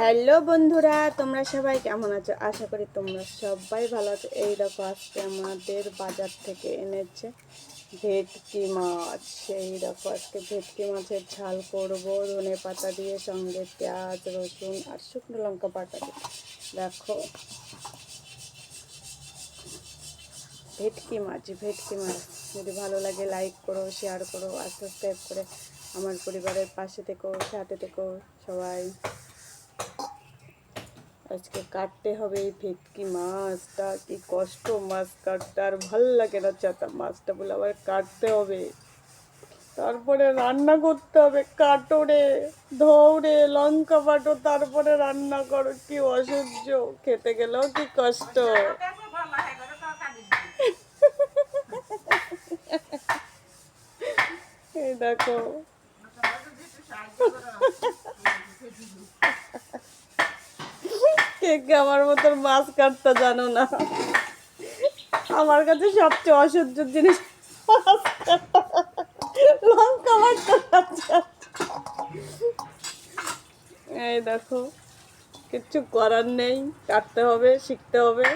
Hello বন্ধুরা, তোমরা সবাই কেমন আছো? আশা করি তোমরা সবাই ভালো আছো। এই দেখো, আজকে আমাদের বাজার থেকে এনেছে ভেটকি মাছ। সেই দেখো, আজকে ভেটকি মাছের ঝাল করব। ধনে পাতা দিয়ে সঙ্গে পেঁয়াজ, রসুন আর শুকনো লঙ্কা পাতা দিয়ে। দেখো, ভেটকি মাছ ভেটকি মাছ। যদি ভালো লাগে লাইক করো শেয়ার করো আর সাবস্ক্রাইব করে আমার পরিবারের পাশে থেকো, সাথে থেকো সবাই। আজকে কাটতে হবে এই ভেটকি মাছটা, কি কষ্ট মাছ কাটতে, আর ভালো লাগে না চাতা মাছটা বলে আবার কাটতে হবে। তারপরে রান্না করতে হবে কাটো রে ধৌরে, লঙ্কা বাটো, তারপরে রান্না করো, কি অসহ্য, খেতে গেলেও কি কষ্ট। দেখো। কে কে আমার মতো মাছ কাটতে জানো না। আমার কাছে সবচেয়ে অসহ্য জিনিস। লঙ্কা মারতে এই দেখো কিচ্ছু করার নেই, কাটতে হবে, শিখতে হবে।